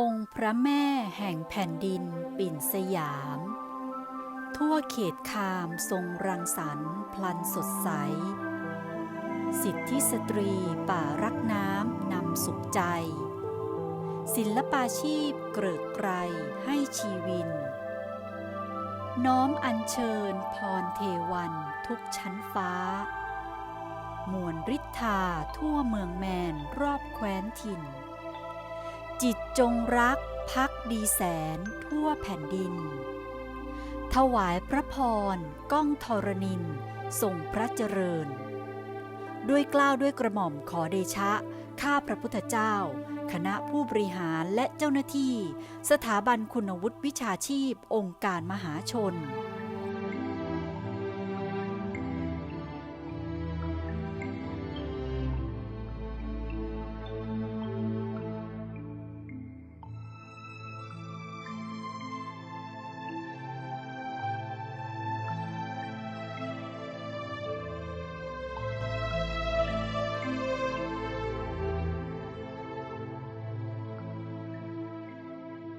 องค์พระแม่แห่งแผ่นดินปิ่นสยาม ทั่วเขตคามทรงรังสรรค์พลันสดใส สิทธิสตรีป่ารักน้ำนำสุขใจ ศิลปาชีพเกริกไกรให้ชีวิน น้อมอัญเชิญพรเทวันทุกชั้นฟ้ามวลฤทธาทั่วเมืองแมนรอบแคว้นถิ่น จิตจงรักพักดีแสนทั่วแผ่นดิน ถวายพระพรก้องธรณินทรงพระเจริญ ด้วยกล้าวด้วยกระหม่อมขอเดชะ ข้าพระพุทธเจ้า คณะผู้บริหารและเจ้าหน้าที่ สถาบันคุณวุฒิวิชาชีพ องค์การมหาชน